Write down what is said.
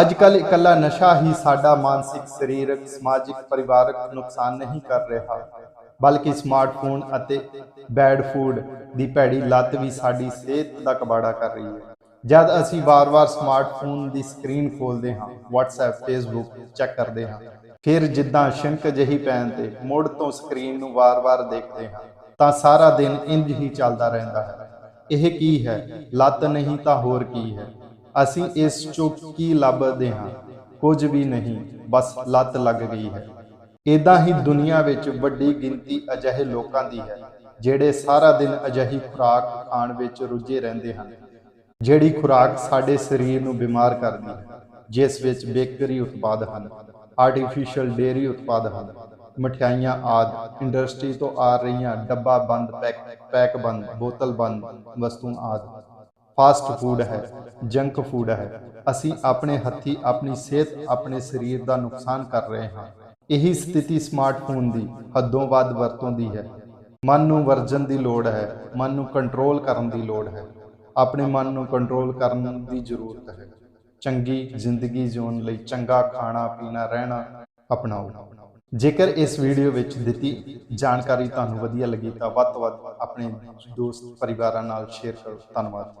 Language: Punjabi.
ਅੱਜ ਕੱਲ ਇਕੱਲਾ ਨਸ਼ਾ ਹੀ ਸਾਡਾ ਮਾਨਸਿਕ, ਸਰੀਰਕ, ਸਮਾਜਿਕ, ਪਰਿਵਾਰਕ ਨੁਕਸਾਨ ਨਹੀਂ ਕਰ ਰਿਹਾ, ਬਲਕਿ ਸਮਾਰਟਫੋਨ ਅਤੇ ਬੈਡ ਫੂਡ ਦੀ ਭੈੜੀ ਲੱਤ ਵੀ ਸਾਡੀ ਸਿਹਤ ਦਾ ਕਬਾੜਾ ਕਰ ਰਹੀ ਹੈ। ਜਦ ਅਸੀਂ ਵਾਰ-ਵਾਰ ਸਮਾਰਟਫੋਨ ਦੀ ਸਕਰੀਨ ਖੋਲਦੇ ਹਾਂ, WhatsApp, Facebook ਚੈੱਕ ਕਰਦੇ ਹਾਂ, ਫਿਰ ਜਿੱਦਾਂ ਸ਼ਿੰਕ ਜਹੀ ਪੈਣ ਤੇ ਮੁੜ ਤੋਂ ਸਕਰੀਨ ਨੂੰ ਵਾਰ-ਵਾਰ ਦੇਖਦੇ ਹਾਂ, ਤਾਂ ਸਾਰਾ ਦਿਨ ਇੰਜ ਹੀ ਚੱਲਦਾ ਰਹਿੰਦਾ ਹੈ। ਇਹ ਕੀ ਹੈ? ਲੱਤ ਨਹੀਂ ਤਾਂ ਹੋਰ ਕੀ ਹੈ? ਅਸੀਂ ਇਸ ਚੋਂ ਕੀ ਲੱਭਦੇ ਹਾਂ? ਕੁਝ ਵੀ ਨਹੀਂ, ਬਸ ਲੱਤ ਲੱਗ ਗਈ ਹੈ। ਇਦਾਂ ਹੀ ਦੁਨੀਆ ਵਿੱਚ ਵੱਡੀ ਗਿਣਤੀ ਅਜਿਹੇ ਲੋਕਾਂ ਦੀ ਹੈ, ਜਿਹੜੇ ਸਾਰਾ ਦਿਨ ਅਜਿਹੀ ਖੁਰਾਕ ਖਾਣ ਵਿੱਚ ਰੁੱਝੇ ਰਹਿੰਦੇ ਹਨ, ਜਿਹੜੀ ਖੁਰਾਕ ਸਾਡੇ ਸਰੀਰ ਨੂੰ ਬਿਮਾਰ ਕਰਦੀ ਹੈ, ਜਿਸ ਵਿੱਚ ਬੇਕਰੀ ਉਤਪਾਦ ਹਨ ਆਰਟੀਫੀਸ਼ੀਅਲ ਡੇਅਰੀ ਉਤਪਾਦ ਹਨ, ਮਠਿਆਈਆਂ ਆਦ ਇੰਡਸਟਰੀ ਤੋਂ ਆ ਰਹੀਆਂ ਡੱਬਾ ਬੰਦ, ਪੈਕ ਪੈਕ ਬੰਦ, ਬੋਤਲ ਬੰਦ, ਵਸਤੂਆਂ ਆਦ। ਫਾਸਟ ਫੂਡ ਹੈ, ਜੰਕ ਫੂਡ ਹੈ। ਅਸੀਂ ਆਪਣੇ ਹੱਥੀ ਆਪਣੀ ਸਿਹਤ, ਆਪਣੇ ਸਰੀਰ ਦਾ ਨੁਕਸਾਨ ਕਰ ਰਹੇ ਹਾਂ। ਇਹੀ ਸਥਿਤੀ ਸਮਾਰਟਫੋਨ ਦੀ ਹੱਦੋਂ ਵੱਧ ਵਰਤੋਂ ਦੀ ਹੈ। ਮਨ ਨੂੰ ਵਰਜਨ ਦੀ ਲੋੜ ਹੈ, ਮਨ ਨੂੰ ਕੰਟਰੋਲ ਕਰਨ ਦੀ ਲੋੜ ਹੈ। ਆਪਣੇ ਮਨ ਨੂੰ ਕੰਟਰੋਲ ਕਰਨ ਦੀ ਜ਼ਰੂਰਤ ਹੈ। ਚੰਗੀ ਜ਼ਿੰਦਗੀ ਜਿਉਣ ਲਈ ਚੰਗਾ ਖਾਣਾ, ਪੀਣਾ, ਰਹਿਣਾ ਅਪਣਾਓ। ਜੇਕਰ ਇਸ ਵੀਡੀਓ ਵਿੱਚ ਦਿੱਤੀ ਜਾਣਕਾਰੀ ਤੁਹਾਨੂੰ ਵਧੀਆ ਲੱਗੀ ਤਾਂ ਵੱਧ ਤੋਂ ਵੱਧ ਆਪਣੇ ਦੋਸਤ, ਪਰਿਵਾਰਾਂ ਨਾਲ ਸ਼ੇਅਰ ਕਰੋ। ਧੰਨਵਾਦ।